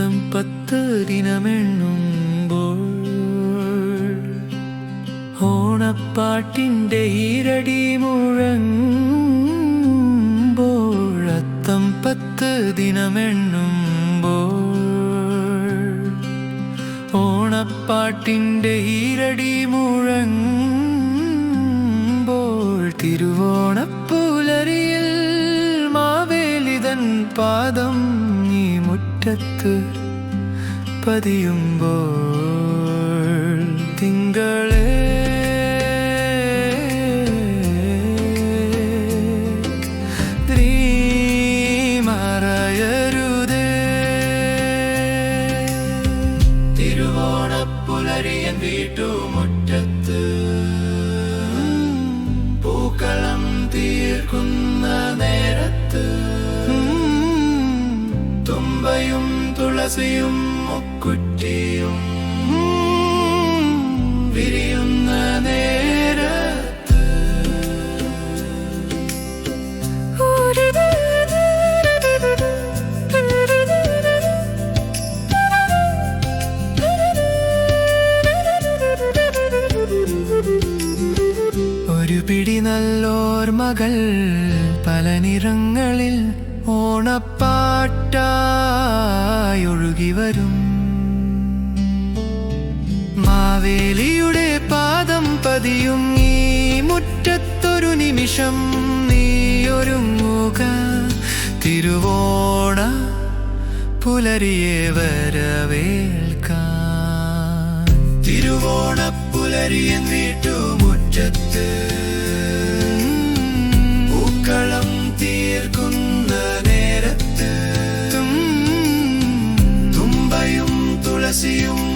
അത്തം പത്ത് ദിനമെണ്ണുമ്പോൾ ഓണപ്പാട്ടിന്റെ ഈരടി മുഴങ്ങുമ്പോൾ അത്തം പത്ത് ദിനമെണ്ണുമ്പോൾ ഓണപ്പാട്ടിന്റെ ഈരടി മുഴങ്ങുമ്പോൾ തിരുവോണപ്പുലരിയിൽ മുറ്റത്ത് പതിയുമ്പോൾ തിങ്കളേ തിരുവോണപ്പുലരിയൻ പൂക്കളം തീർക്കുന്ന നേരത്ത് തുമ്പയും തുളസിയും മുക്കുറ്റിയും വിരിയുന്ന നേരത്ത്. ഒരു പിടി നല്ലോർമകൾ പല നിറങ്ങളിൽ ഓണപ്പാട്ടായി ഒഴുകി വരും. മാവേലിയുടെ പാദം പതിയും ഈ മുറ്റത്തൊരു നിമിഷം നീയൊരുങ്ങുക തിരുവോണ പുലരിയെ വരവേൽക്കാൻ തിരുവോണ പുലരിയെ വീട്ടുമുറ്റത്ത് tivesse um